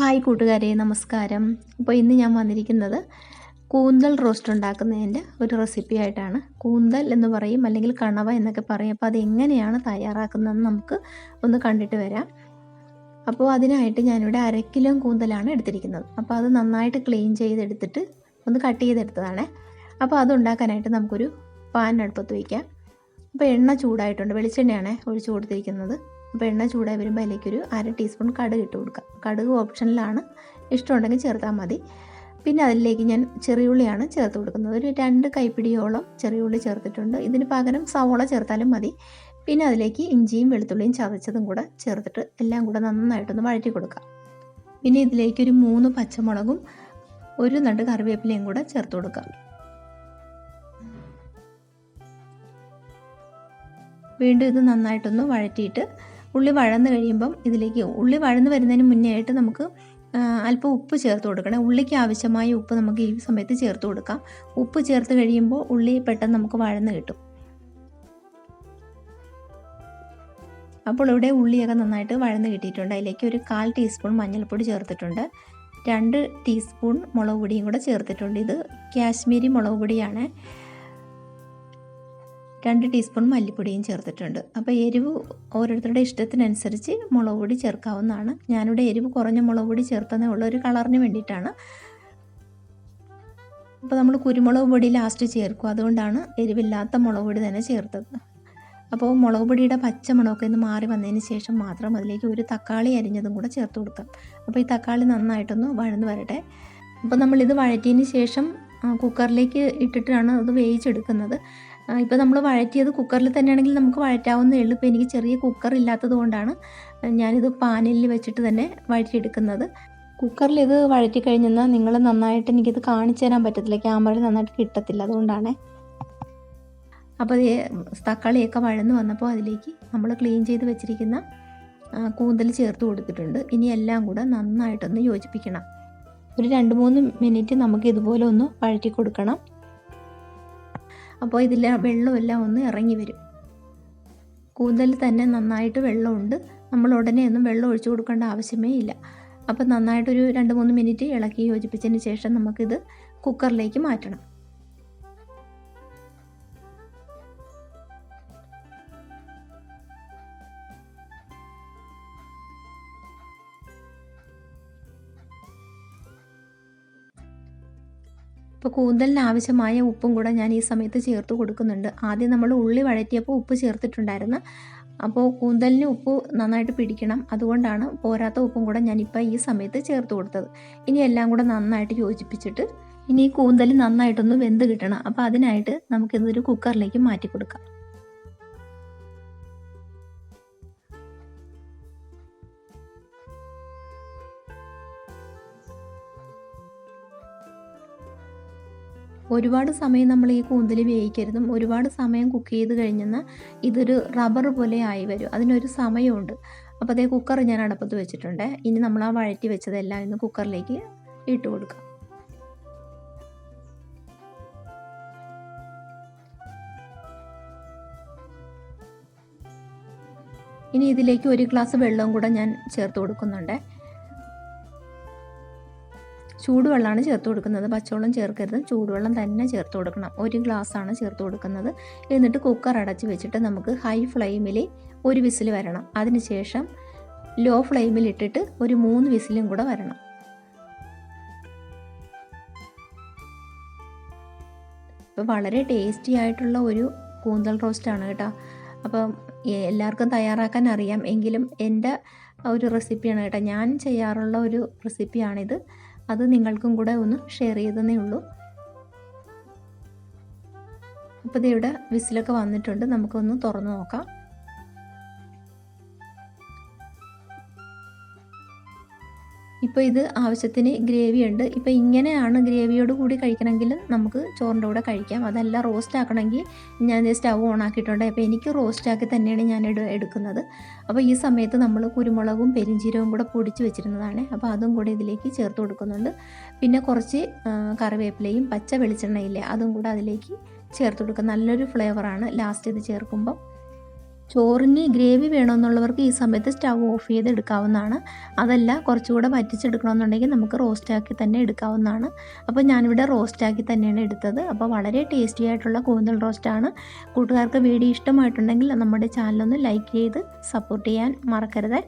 Hi കൂട്ടുകാരെ നമസ്കാരം. അപ്പോൾ ഇന്ന് ഞാൻ വന്നിരിക്കുന്നത് കൂന്തൽ റോസ്റ്റ് ഉണ്ടാക്കുന്നതിന്റെ ഒരു റെസിപ്പി ആയിട്ടാണ്. കൂന്തൽ എന്ന് പറയും അല്ലെങ്കിൽ കണവ എന്നൊക്കെ പറയും. അപ്പോൾ അതെങ്ങനെയാണ് തയ്യാറാക്കുന്നതെന്ന് നമുക്ക് ഒന്ന് കണ്ടിട്ട് വരാം. അപ്പോൾ അതിനായിട്ട് ഞാനിവിടെ അര കിലോ കൂന്തലാണ് എടുത്തിരിക്കുന്നത്. അപ്പോൾ അത് നന്നായിട്ട് ക്ലീൻ ചെയ്തെടുത്തിട്ട് ഒന്ന് കട്ട് ചെയ്തെടുത്തതാണ്. അപ്പോൾ അത് ഉണ്ടാക്കാനായിട്ട് നമുക്കൊരു പാൻ അടുപ്പത്ത് വയ്ക്കാം. അപ്പോൾ എണ്ണ ചൂടായിട്ടുണ്ട് വെളിച്ചെണ്ണയാണ് ഒഴിച്ചു കൊടുത്തിരിക്കുന്നത്. അപ്പോൾ എണ്ണ ചൂടായി വരുമ്പോൾ അതിലേക്കൊരു അര ടീസ്പൂൺ കടുക് ഇട്ട് കൊടുക്കുക. കടുക് ഓപ്ഷനിലാണ് ഇഷ്ടമുണ്ടെങ്കിൽ ചേർത്താൽ മതി. പിന്നെ അതിലേക്ക് ഞാൻ ചെറിയുള്ളിയാണ് ചേർത്ത് കൊടുക്കുന്നത്. ഒരു രണ്ട് കൈപ്പിടിയോളം ചെറിയുള്ളി ചേർത്തിട്ടുണ്ട്. ഇതിന് പകരം സവോള ചേർത്താലും മതി. പിന്നെ അതിലേക്ക് ഇഞ്ചിയും വെളുത്തുള്ളിയും ചതച്ചതും കൂടെ ചേർത്തിട്ട് എല്ലാം കൂടെ നന്നായിട്ടൊന്ന് വഴറ്റി കൊടുക്കുക. പിന്നെ ഇതിലേക്ക് ഒരു മൂന്ന് പച്ചമുളകും ഒരു നട്ട് കറിവേപ്പിലയും കൂടെ ചേർത്ത് കൊടുക്കുക. വീണ്ടും ഇത് നന്നായിട്ടൊന്ന് വഴറ്റിയിട്ട് ഉള്ളി വഴന്ന് കഴിയുമ്പം ഇതിലേക്ക് ഉള്ളി വഴന്ന് വരുന്നതിന് മുന്നേ ആയിട്ട് നമുക്ക് അല്പം ഉപ്പ് ചേർത്ത് കൊടുക്കണം. ഉള്ളിക്ക് ആവശ്യമായ ഉപ്പ് നമുക്ക് ഈ സമയത്ത് ചേർത്ത് കൊടുക്കാം. ഉപ്പ് ചേർത്ത് കഴിയുമ്പോൾ ഉള്ളി പെട്ടെന്ന് നമുക്ക് വഴന്ന് കിട്ടും. അപ്പോൾ ഇവിടെ ഉള്ളിയൊക്കെ നന്നായിട്ട് വഴന്ന് കിട്ടിയിട്ടുണ്ട്. അതിലേക്ക് ഒരു കാൽ ടീസ്പൂൺ മഞ്ഞൾപ്പൊടി ചേർത്തിട്ടുണ്ട്. രണ്ട് ടീസ്പൂൺ മുളക് പൊടിയും കൂടെ ചേർത്തിട്ടുണ്ട്. ഇത് കാശ്മീരി മുളക് പൊടിയാണ്. രണ്ട് ടീസ്പൂൺ മല്ലിപ്പൊടിയും ചേർത്തിട്ടുണ്ട്. അപ്പോൾ എരിവ് ഓരോരുത്തരുടെ ഇഷ്ടത്തിനനുസരിച്ച് മുളക് പൊടി ചേർക്കാവുന്നതാണ്. ഞാനിവിടെ എരിവ് കുറഞ്ഞ മുളക് പൊടി ചേർത്തതേ ഉള്ള. ഒരു കളറിന് വേണ്ടിയിട്ടാണ്. അപ്പോൾ നമ്മൾ കുരുമുളക് പൊടി ലാസ്റ്റ് ചേർക്കും. അതുകൊണ്ടാണ് എരിവില്ലാത്ത മുളക് പൊടി തന്നെ ചേർത്തത്. അപ്പോൾ മുളക് പൊടിയുടെ പച്ചമുളകൊക്കെ ഒന്ന് മാറി വന്നതിന് ശേഷം മാത്രം അതിലേക്ക് ഒരു തക്കാളി അരിഞ്ഞതും കൂടെ ചേർത്ത് കൊടുക്കാം. അപ്പോൾ ഈ തക്കാളി നന്നായിട്ടൊന്ന് വഴന്ന് വരട്ടെ. അപ്പോൾ നമ്മളിത് വഴറ്റിയതിന് ശേഷം കുക്കറിലേക്ക് ഇട്ടിട്ടാണ് അത് വേവിച്ചെടുക്കുന്നത്. ഇപ്പോൾ നമ്മൾ വഴറ്റിയത് കുക്കറിൽ തന്നെയാണെങ്കിൽ നമുക്ക് വഴറ്റാവുന്നേ ഉള്ളൂ. ഇപ്പോൾ എനിക്ക് ചെറിയ കുക്കർ ഇല്ലാത്തത് കൊണ്ടാണ് ഞാനിത് പാനലിൽ വെച്ചിട്ട് തന്നെ വഴറ്റിയെടുക്കുന്നത്. കുക്കറിൽ ഇത് വഴറ്റി കഴിഞ്ഞെന്നാൽ നിങ്ങൾ നന്നായിട്ട് എനിക്കിത് കാണിച്ചു തരാൻ പറ്റത്തില്ല. ക്യാമറയിൽ നന്നായിട്ട് കിട്ടത്തില്ല അതുകൊണ്ടാണ്. അപ്പോൾ തക്കാളിയൊക്കെ വഴന്ന് വന്നപ്പോൾ അതിലേക്ക് നമ്മൾ ക്ലീൻ ചെയ്ത് വെച്ചിരിക്കുന്ന കൂന്തൽ ചേർത്ത് കൊടുത്തിട്ടുണ്ട്. ഇനി എല്ലാം കൂടെ നന്നായിട്ടൊന്ന് യോജിപ്പിക്കണം. ഒരു രണ്ട് മൂന്ന് മിനിറ്റ് നമുക്ക് ഇതുപോലെ ഒന്ന് വഴറ്റി കൊടുക്കണം. അപ്പോൾ ഇതിൽ വെള്ളമെല്ലാം ഒന്ന് ഇറങ്ങി വരും. കൂന്തൽ തന്നെ നന്നായിട്ട് വെള്ളമുണ്ട്. നമ്മൾ ഉടനെ ഒന്നും വെള്ളം ഒഴിച്ചു കൊടുക്കേണ്ട ആവശ്യമേ ഇല്ല. അപ്പോൾ നന്നായിട്ടൊരു രണ്ട് മൂന്ന് മിനിറ്റ് ഇളക്കി യോജിപ്പിച്ചതിന് ശേഷം നമുക്കിത് കുക്കറിലേക്ക് മാറ്റണം. ഇപ്പോൾ കൂന്തലിന് ആവശ്യമായ ഉപ്പും കൂടെ ഞാൻ ഈ സമയത്ത് ചേർത്ത് കൊടുക്കുന്നുണ്ട്. ആദ്യം നമ്മൾ ഉള്ളി വഴറ്റിയപ്പോൾ ഉപ്പ് ചേർത്തിട്ടുണ്ടായിരുന്നു. അപ്പോൾ കൂന്തലിന് ഉപ്പ് നന്നായിട്ട് പിടിക്കണം. അതുകൊണ്ടാണ് പോരാത്ത ഉപ്പും കൂടെ ഞാനിപ്പോൾ ഈ സമയത്ത് ചേർത്ത് കൊടുത്തത്. ഇനി എല്ലാം കൂടെ നന്നായിട്ട് യോജിപ്പിച്ചിട്ട് ഇനി ഈ കൂന്തൽ നന്നായിട്ടൊന്ന് വെന്ത് കിട്ടണം. അപ്പോൾ അതിനായിട്ട് നമുക്കിതൊരു കുക്കറിലേക്ക് മാറ്റി കൊടുക്കാം. ഒരുപാട് സമയം നമ്മൾ ഈ കൂന്തൽ വേവിക്കരുതും. ഒരുപാട് സമയം കുക്ക് ചെയ്ത് കഴിഞ്ഞെന്നാൽ ഇതൊരു റബ്ബർ പോലെ ആയി വരും. അതിനൊരു സമയമുണ്ട്. അപ്പോൾ അതേ കുക്കർ ഞാൻ അടപ്പത്ത് വെച്ചിട്ടുണ്ട്. ഇനി നമ്മൾ ആ വഴറ്റി വെച്ചതെല്ലാം ഇന്ന് കുക്കറിലേക്ക് ഇട്ട് കൊടുക്കാം. ഇനി ഇതിലേക്ക് ഒരു ഗ്ലാസ് വെള്ളവും കൂടെ ഞാൻ ചേർത്ത് കൊടുക്കുന്നുണ്ട്. ചൂടുവെള്ളമാണ് ചേർത്ത് കൊടുക്കുന്നത്. പച്ചവെള്ളം ചേർക്കരുത്. ചൂടുവെള്ളം തന്നെ ചേർത്ത് കൊടുക്കണം. ഒരു ഗ്ലാസ്സാണ് ചേർത്ത് കൊടുക്കുന്നത്. എന്നിട്ട് കുക്കർ അടച്ച് വെച്ചിട്ട് നമുക്ക് ഹൈ ഫ്ലെയിമിൽ ഒരു വിസിൽ വരണം. അതിനുശേഷം ലോ ഫ്ലെയിമിൽ ഇട്ടിട്ട് ഒരു മൂന്ന് വിസിലും കൂടെ വരണം. ഇപ്പോൾ വളരെ ടേസ്റ്റി ആയിട്ടുള്ള ഒരു കൂന്തൽ റോസ്റ്റാണ് കേട്ടോ. അപ്പം എല്ലാവർക്കും തയ്യാറാക്കാൻ അറിയാം. എങ്കിലും എന്റെ ഒരു റെസിപ്പിയാണ് കേട്ടോ. ഞാൻ ചെയ്യാറുള്ള ഒരു റെസിപ്പിയാണിത് അത് നിങ്ങൾക്കും കൂടെ ഒന്ന് ഷെയർ ചെയ്തതേ ഉള്ളൂ. അപ്പോൾ ഇവിടെ വിസിലൊക്കെ വന്നിട്ടുണ്ട്. നമുക്കൊന്ന് തുറന്നു നോക്കാം. ഇപ്പോൾ ഇത് ആവശ്യത്തിന് ഗ്രേവി ഉണ്ട്. ഇപ്പോൾ ഇങ്ങനെയാണ് ഗ്രേവിയോട് കൂടി കഴിക്കണമെങ്കിൽ നമുക്ക് ചോറിന്റെ കൂടെ കഴിക്കാം. അതല്ല റോസ്റ്റ് ആക്കണമെങ്കിൽ ഞാൻ സ്റ്റവ് ഓൺ ആക്കിയിട്ടുണ്ട്. അപ്പോൾ എനിക്ക് റോസ്റ്റ് ആക്കി തന്നെയാണ് ഞാൻ എടുക്കുന്നത്. അപ്പോൾ ഈ സമയത്ത് നമ്മൾ കുരുമുളകും പെരിഞ്ചീരവും കൂടെ പൊടിച്ച് വെച്ചിരുന്നതാണ്. അപ്പോൾ അതും കൂടെ ഇതിലേക്ക് ചേർത്ത് കൊടുക്കുന്നുണ്ട്. പിന്നെ കുറച്ച് കറിവേപ്പിലയും പച്ച വെളിച്ചെണ്ണയില്ലേ അതും കൂടെ അതിലേക്ക് ചേർത്ത് കൊടുക്കുക. നല്ലൊരു ഫ്ലേവറാണ് ലാസ്റ്റ് ഇത് ചേർക്കുമ്പോൾ ചോറിന് ഗ്രേവി വേണമെന്നുള്ളവർക്ക് ഈ സമയത്ത് സ്റ്റവ് ഓഫ് ചെയ്ത് എടുക്കാവുന്നതാണ് അതല്ല കുറച്ചുകൂടെ വറ്റിച്ചെടുക്കണമെന്നുണ്ടെങ്കിൽ നമുക്ക് റോസ്റ്റാക്കി തന്നെ എടുക്കാവുന്നതാണ്. അപ്പോൾ ഞാനിവിടെ റോസ്റ്റാക്കി തന്നെയാണ് എടുത്തത്. അപ്പോൾ വളരെ ടേസ്റ്റി ആയിട്ടുള്ള കൂന്തൽ റോസ്റ്റാണ്. കൂട്ടുകാർക്ക് വീഡിയോ ഇഷ്ടമായിട്ടുണ്ടെങ്കിൽ നമ്മുടെ ചാനലൊന്ന് ലൈക്ക് ചെയ്ത് സപ്പോർട്ട് ചെയ്യാൻ മറക്കരുത്.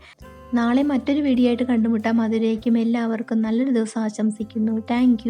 നാളെ മറ്റൊരു വീഡിയോ ആയിട്ട് കണ്ടുമുട്ടാം. അതിലേക്കും എല്ലാവർക്കും നല്ലൊരു ദിവസം ആശംസിക്കുന്നു. താങ്ക്